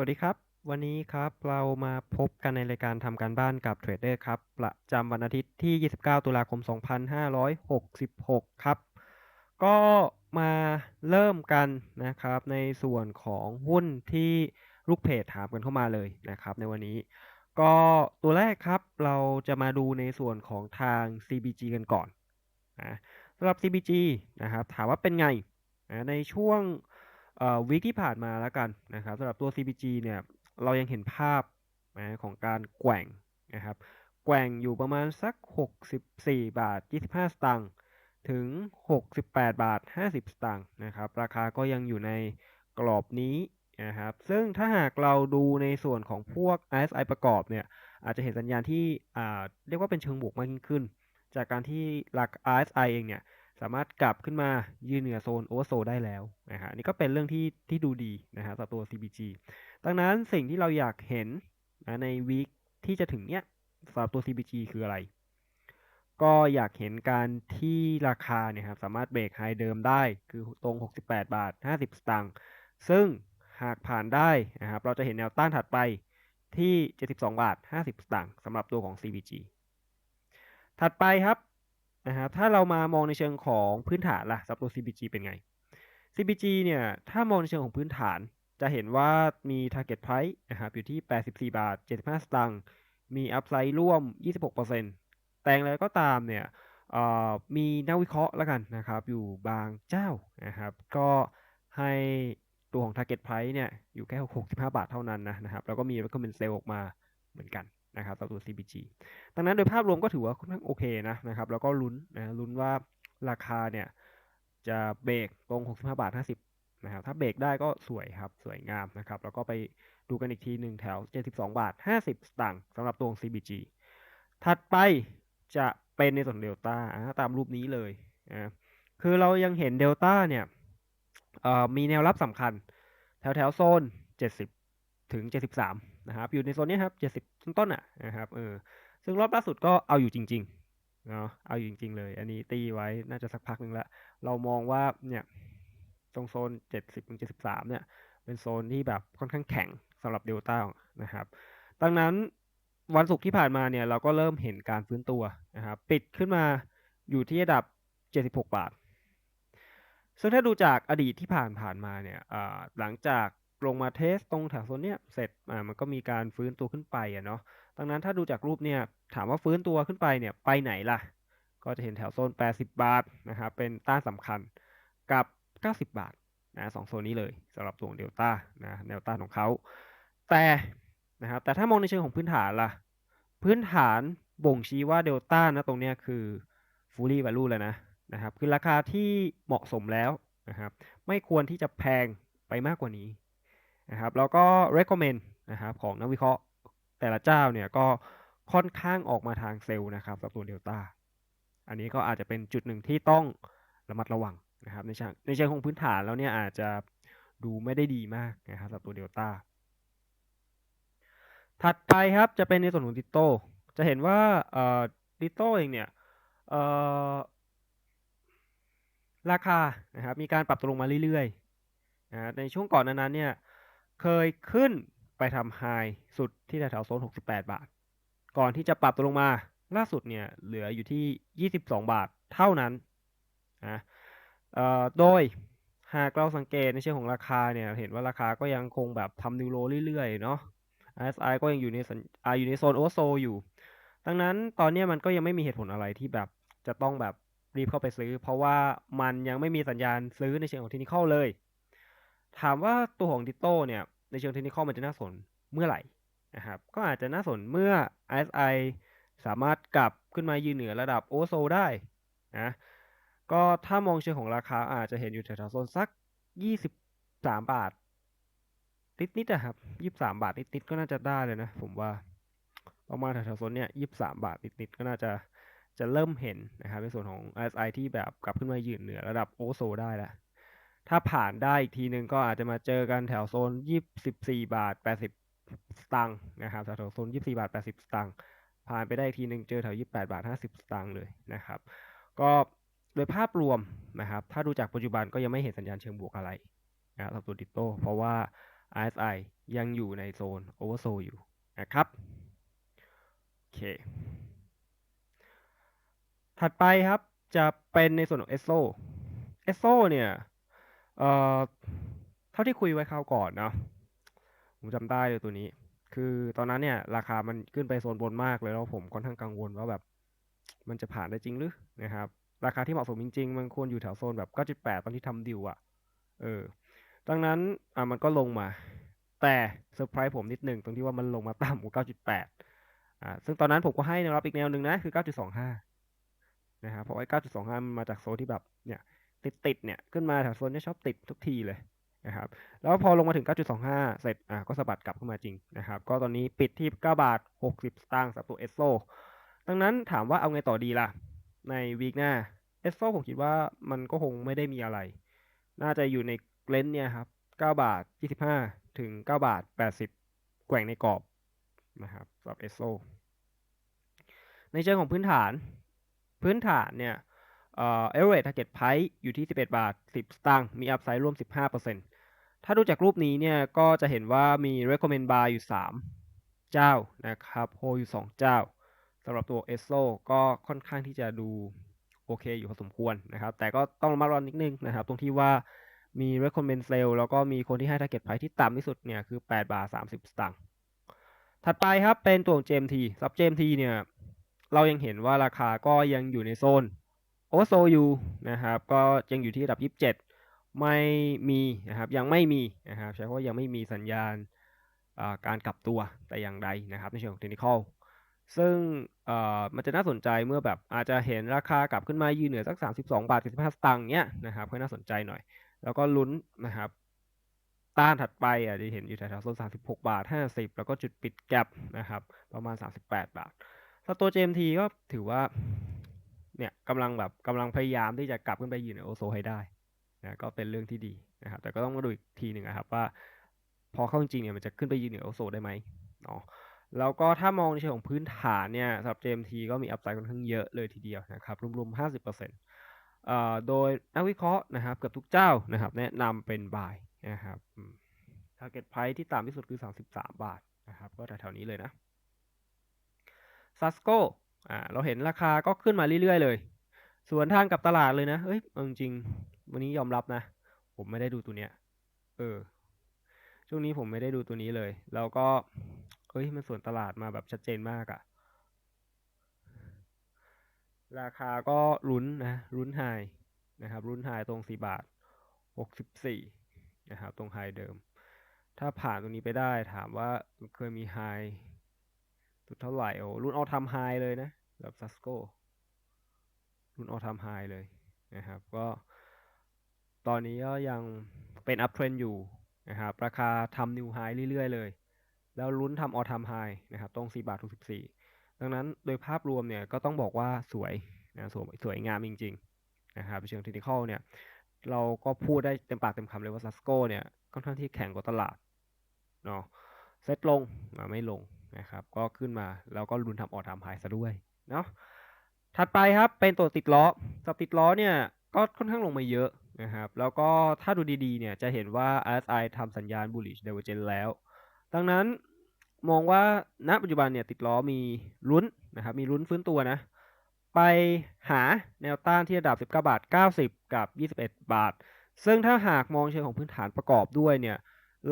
วัสดีครับ วันนี้ครับเรามาพบกันในรายการทำการบ้านกับเทรดเดอร์ครับ ประจำวันอาทิตย์ที่ 29 ตุลาคม 2566 ครับ ก็มาเริ่มกันนะครับในส่วนของหุ้นที่ลูกเพจถามกันเข้ามาเลยนะครับ ในวันนี้ ก็ตัวแรกครับเราจะมาดูในส่วนของทาง CBG กันก่อนนะสำหรับ CBG นะครับถามว่าเป็นไงนะในช่วง วีคที่ผ่านมาแล้วกันนะครับสำหรับตัว CPG เนี่ยเรายังเห็นภาพนะของการแกว่งนะครับแกว่งอยู่ประมาณสัก 64 บาท 25 สตางค์ถึง 68 บาท 50 สตางค์นะครับราคาก็ยังอยู่ในกรอบนี้นะครับซึ่งถ้าหากเราดูในส่วนของพวก RSI ประกอบเนี่ยอาจจะเห็นสัญญาณที่เรียกว่าเป็นเชิงบวกมากยิ่งขึ้น จากการที่หลัก RSI เองเนี่ย สามารถกลับขึ้นมายืนเหนือโซนโอเวอร์โซได้แล้วนะฮะนี่ก็เป็นเรื่องที่ที่ดูดีนะฮะสำหรับตัว CBG ดังนั้นสิ่งที่เราอยากเห็นนะในวีคที่จะถึงเนี้ยสำหรับตัว CBG คืออะไร ก็อยากเห็นการที่ราคาเนี่ยครับสามารถเบรกไฮเดิมได้คือตรง 68 บาท 50 สตางค์ซึ่งหากผ่านได้นะครับเราจะเห็นแนวต้านถัดไปที่ 72 บาท 50 สตางค์สำหรับตัวของ CBG ถัดไปครับ นะครับถ้าเรามามองในเชิงของพื้นฐานล่ะสำหรับตัว CPG เป็นไง CPG เนี่ยถ้ามองในเชิงของพื้นฐาน จะเห็นว่ามี target price นะครับอยู่ที่ 84 บาท 75 สตางค์มี upside ร่วม 26%แต่อย่างไรก็ตามเนี่ยมีนักวิเคราะห์แล้วกันนะครับ อยู่บางเจ้านะครับ ก็ให้ตัวของ target price เนี่ยอยู่แค่ 65 บาทเท่านั้นนะนะครับ แล้วก็มี recommend sell ออกมาเหมือนกัน นะครับต่อตัว CBG ดังนั้นโดยภาพรวมก็ถือว่าค่อนข้างโอเคนะนะครับ แล้วก็ลุ้นนะลุ้นว่าราคาเนี่ยจะเบรกตรง 65 บาท 50 นะครับ ถ้าเบรกได้ก็สวยครับ สวยงามนะครับ แล้วก็ไปดูกันอีกทีหนึ่งแถว 72 บาท 50 สตางค์สำหรับตัว CBG ถัดไปจะเป็นในส่วนเดลต้าตามรูปนี้เลยนะคือเรายังเห็นเดลต้าเนี่ยมีแนวรับสำคัญ แถวแถวโซน 70 ถึง 73 นะครับอยู่ในโซนนี้ครับเจ็ดสิบต้นๆอะนะครับเออซึ่งรอบล่าสุดก็เอาอยู่จริงๆเนาะเอาอยู่จริง ๆ เลย อันนี้ตีไว้น่าจะสักพักหนึ่งละเรามองว่าเนี่ยตรงโซนเจ็ดสิบถึงเจ็ดสิบสามเนี่ยเป็นโซนที่แบบค่อนข้างแข็งสำหรับเดลต้านะครับดังนั้นวันศุกร์ที่ผ่านมาเนี่ยเราก็เริ่มเห็นการฟื้นตัวนะครับปิดขึ้นมาอยู่ที่ระดับ 76 บาท ซึ่งถ้าดูจากอดีตที่ผ่านผ่านมาเนี่ยหลังจาก ลงมาเทสตรงแถวโซนเนี้ยเสร็จอ่ามันก็มีการฟื้นตัวขึ้นไปอะเนาะดังนั้นถ้าดูจากรูปเนี่ยถามว่าฟื้นตัวขึ้นไปเนี่ยไปไหนล่ะ ก็จะเห็นแถวโซน 80 บาทนะครับเป็นต้านสำคัญกับ 90 บาทนะสองโซนนี้เลยสำหรับตัวเดลต้านะแนวต้านของเขาแต่นะครับแต่ถ้ามองในเชิงของพื้นฐานล่ะ พื้นฐานบ่งชี้ว่าเดลต้านะตรงเนี้ยคือ fully value แล้วนะนะครับคือราคาที่เหมาะสมแล้วนะครับไม่ควรที่จะแพงไปมากกว่านี้ นะครับแล้วก็ recommend นะครับของนักวิเคราะห์แต่ละเจ้าเนี่ยก็ค่อนข้างออกมาทางเซลล์นะครับสำหรับตัวเดลต้าอันนี้ก็อาจจะเป็นจุดหนึ่งที่ต้องระมัดระวังนะครับในเชิงในเชิงของพื้นฐานแล้วเนี่ยอาจจะดูไม่ได้ดีมากนะครับสำหรับตัวเดลต้าถัดไปครับจะเป็นในส่วนของดิโต้จะเห็นว่าดิโต้เองเนี่ยราคานะครับมีการปรับตัวลงมาเรื่อยๆนะในช่วงก่อนนั้นเนี่ย เคยขึ้นไปทำไฮสุดที่แถวโซน 68 บาท ก่อนที่จะปรับตัวลงมาล่าสุดเนี่ยเหลืออยู่ที่ 22 บาทเท่านั้นนะโดยหากเราสังเกตในเชิงของราคาเนี่ยเห็นว่าราคาก็ยังคงแบบทำนิวโรเรื่อยๆเนาะ RSI ก็ยังอยู่ในออยู่ในโซนโอโซอยู่ ดังนั้นตอนนี้มันก็ยังไม่มีเหตุผลอะไรที่แบบจะต้องแบบรีบเข้าไปซื้อ เพราะว่ามันยังไม่มีสัญญาณซื้อในเชิงของเทคนิคเลย ถามว่าตัวของดิโต้เนี่ย ในเชิงเทคนิคมันจะน่าสนเมื่อไหร่นะครับก็อาจจะน่าสนเมื่อ RSI สามารถกลับขึ้นมายืนเหนือระดับโอโซได้นะก็ถ้ามองเชิงของราคาอาจจะเห็นอยู่แถวๆโซนสัก 23 บาท นิดๆนะครับ 23 บาทนิดๆก็น่าจะได้เลยนะผมว่าประมาณแถวๆโซนเนี้ย23 บาทนิดๆก็น่าจะจะเริ่มเห็นนะครับในส่วนของ RSI ที่แบบกลับขึ้นมายืนเหนือระดับโอโซได้แล้ว ถ้าผ่านได้อีกทีหนึ่งก็อาจจะมาเจอกันแถวโซนยี่สิบสี่บาทแปดสิบสตางค์นะครับแถวโซนยี่สี่บาทแปดสิบสตางค์ผ่านไปได้อีกทีหนึ่งเจอแถวยี่แปดบาทห้าสิบสตางค์เลยนะครับ ก็โดยภาพรวมนะครับ ถ้าดูจากปัจจุบันก็ยังไม่เห็นสัญญาณเชิงบวกอะไรนะครับตัวดิโตเพราะว่า RSI ยังอยู่ในโซน oversold อยู่นะครับโอเค ถัดไปครับจะเป็นในส่วนของ ESO ESO เนี่ย เอ่อ เท่าที่คุยไว้คราวก่อนเนาะ ผมจำได้เลยตัวนี้ คือตอนนั้นเนี่ย ราคามันขึ้นไปโซนบนมากเลยแล้วผมค่อนข้างกังวลว่าแบบ มันจะผ่านได้จริงหรือนะครับ ราคาที่เหมาะสมจริง ๆ มันควรอยู่แถวโซนแบบ 9.8 ตอนที่ทำดิวอะเออ ดังนั้นอะมันก็ลงมา แต่เซอร์ไพรส์ผมนิดหนึ่งตรงที่ว่ามันลงมาต่ำกว่า 9.8 อ่า ซึ่งตอนนั้นผมก็ให้แนวรับอีกแนวหนึ่งนะ คือ 9.25 นะครับเพราะไอ้ 9.25 มันมาจากโซนที่แบบเนี่ย ติดติดเนี่ยขึ้นมาแถวโซนที่ชอบติดทุกทีเลยนะครับแล้วพอลงมาถึง 9.25 เสร็จอ่าก็สะบัดกลับขึ้นมาจริงนะครับก็ตอนนี้ปิดที่ 9 บาท 60 สตางค์สำหรับตัวเอสโซดังนั้นถามว่าเอาไงต่อดีล่ะ ในวีคหน้าเอสโซผมคิดว่ามันก็คงไม่ได้มีอะไร น่าจะอยู่ในเลนเนี่ยครับ 9 บาท 25 ถึง 9 บาท 80 แกว่งในกรอบนะครับสำหรับเอสโซในเชิงของพื้นฐาน พื้นฐานเนี่ย เอ่อ average target price อยู่ที่ 11 บาท 10 สตางค์ มี upside ร่วม 15%ถ้าดูจากรูปนี้เนี่ย ก็จะเห็นว่ามี recommend buy อยู่ 3 เจ้านะครับ hold อยู่ 2 เจ้าสำหรับตัว ESO ก็ค่อนข้างที่จะดูโอเคอยู่พอสมควรนะครับ แต่ก็ต้องระมัดระวังนิดนึงนะครับ ตรงที่ว่ามี recommend sell แล้วก็มีคนที่ให้ target price ที่ต่ำที่สุดเนี่ย คือ 8 บาท 30 สตางค์ถัดไปครับเป็นตัว GMT ซับ GMT เนี่ย เรายังเห็นว่าราคาก็ยังอยู่ในโซน โอเวอร์โซยูนะครับก็ยังอยู่ที่ระดับ 27 ไม่มีนะครับยังไม่มีนะครับใช้คำว่ายังไม่มีสัญญาณการกลับตัวแต่อย่างใดนะครับในเชิงของเทคนิคอลซึ่งมันจะน่าสนใจเมื่อแบบอาจจะเห็นราคากลับขึ้นมายืนเหนือสัก 32 บาท45สตางค์เนี้ยนะครับก็น่าสนใจหน่อย แล้วก็ลุ้นนะครับต้านถัดไปอาจจะเห็นอยู่แถวๆโซน36 บาท 50 แล้วก็จุดปิดแกลบนะครับประมาณ 38 บาทถ้าตัว JMT ก็ถือว่า เนี่ยกำลังแบบกำลังพยายามที่จะกลับขึ้นไปอยู่ในโอโซให้ได้นะก็เป็นเรื่องที่ดีนะครับ แต่ก็ต้องมาดูอีกทีหนึ่งนะครับว่า พอเข้าจริงเนี่ยมันจะขึ้นไปยืนเหนือโอโซได้ไหมเนาะแล้วก็ถ้ามองในเชิงของพื้นฐานเนี่ยสำหรับ JMT ก็มีอัพไซด์ค่อนข้างเยอะเลยทีเดียวนะครับ รวมๆ 50%เอ่อโดยนักวิเคราะห์นะครับเกือบทุกเจ้านะครับ แนะนำเป็นบายนะครับ target price ที่ต่ำที่สุดคือ 33 บาทนะครับ ก็แถวๆนี้เลยนะซัสโก อ่าเราเห็นราคาก็ขึ้นมาเรื่อยๆเลยส่วนทางกับตลาดเลยนะเอ้ยจริงๆวันนี้ยอมรับนะ ผมไม่ได้ดูตัวเนี้ย เออ ช่วงนี้ผมไม่ได้ดูตัวนี้เลย แล้วก็เฮ้ย มันส่วนตลาดมาแบบชัดเจนมากอะราคาก็รุ้นนะรุ้นไฮนะครับรุ้นไฮตรง4บาท64นะครับ ตรงไฮเดิม ถ้าผ่านตรงนี้ไปได้ถามว่าเคยมีไฮสุดเท่าไหร่โอ้รุ่นเออทำไฮเลยนะ แบบซัสโกรุ่นออทำไฮเลยนะครับ ก็ตอนนี้ก็ยังเป็นอัพเทรนอยู่นะครับ ราคาทำนิวไฮเรื่อยๆ เลย แล้วลุ้นทำออทำไฮนะครับ ตรง 4 บาททุก14 ดังนั้นโดยภาพรวมเนี่ยก็ต้องบอกว่าสวยนะสวยสวยงามจริงๆนะครับเชิงเทคนิคเนี่ยเราก็พูดได้เต็มปากเต็มคำเลยว่าซัสโกเนี่ยค่อนข้างที่แข็งกว่าตลาดเนาะเซตลงไม่ลงนะครับ ก็ขึ้นมาแล้วก็รุนทำออทำไฮซะด้วย เนาะถัดไปครับเป็นตัวติดล้อสับติดล้อเนี่ยก็ค่อนข้างลงมาเยอะนะครับแล้วก็ถ้าดูดีๆเนี่ยจะเห็นว่า RSI ทำสัญญาณ bullish divergence แล้ว ดังนั้นมองว่าณปัจจุบันเนี่ยติดล้อมีลุ้นนะครับมีลุ้นฟื้นตัวนะ ไปหาแนวต้านที่ระดับ 19 บาท 90 กับ 21 บาท ซึ่งถ้าหากมองเชิงของพื้นฐานประกอบด้วยเนี่ย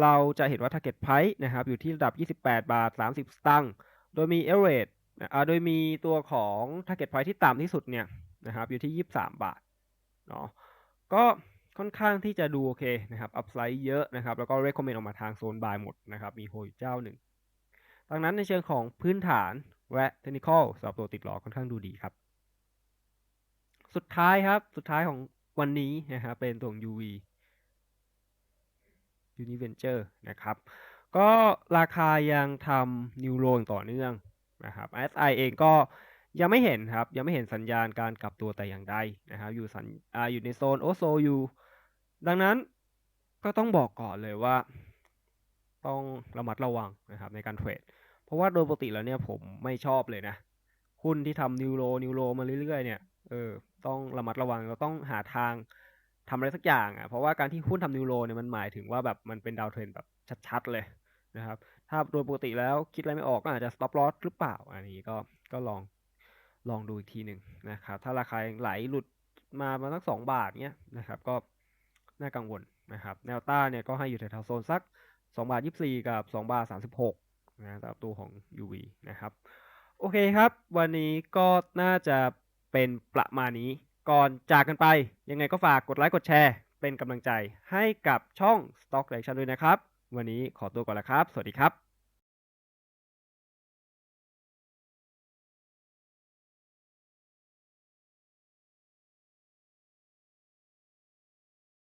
เราจะเห็นว่า target price นะครับอยู่ที่ระดับ 28 บาท 30 สตางค์โดยมี average อ่าโดยมีตัวของ target price ที่ต่ำที่สุดเนี่ยนะครับอยู่ที่ 23 บาทเนาะก็ค่อนข้างที่จะดูโอเคนะครับ upside เยอะนะครับ แล้วก็ recommend ออกมาทางโซน buy หมดนะครับ มีโฮอยู่เจ้าหนึ่ง ดังนั้นในเชิงของพื้นฐานและ technical สำหรับตัวติดล้อค่อนข้างดูดีครับ สุดท้ายครับ สุดท้ายของวันนี้นะครับเป็นตัว UV Univenture นะครับ ก็ราคายังทำนิวโรต่อเนื่อง นะครับ SI เองก็ยังไม่เห็นครับ ยังไม่เห็นสัญญาณการกลับตัวแต่อย่างใดนะครับ อยู่สัญออยู่ในโซนโอโซอยู่ ดังนั้นก็ต้องบอกก่อนเลยว่า ต้องระมัดระวังนะครับในการเทรด เพราะว่าโดยปกติแล้วเนี่ยผมไม่ชอบเลยนะหุ้นที่ทำนิวโรนิวโรมาเรื่อยๆเนี่ยเออต้องระมัดระวังเราต้องหาทางทำอะไรสักอย่างอะเพราะว่าการที่หุ้นทำนิวโรเนี่ยมันหมายถึงว่าแบบมันเป็นดาวเทรนแบบชัดๆเลย นะครับ ถ้าโดยปกติแล้วคิดอะไรไม่ออกก็อาจจะ stop loss หรือเปล่า อันนี้ก็ก็ลองลองดูอีกทีหนึ่งนะครับ ถ้าราคาไหลหลุดมาประมาณสักสองบาทเนี้ยนะครับ ก็น่ากังวลนะครับ แนวต้านเนี่ยก็ให้อยู่แถวโซนสักสองบาทยี่สี่กับสองบาทสามสิบหกนะสำหรับตัวของ UV นะครับ โอเคครับ วันนี้ก็น่าจะเป็นประมาณนี้ ก่อนจากกันไป ยังไงก็ฝากกดไลค์กดแชร์ เป็นกำลังใจให้กับช่อง Stock Reaction ด้วยนะครับ วันนี้ขอตัวก่อนละครับ สวัสดีครับ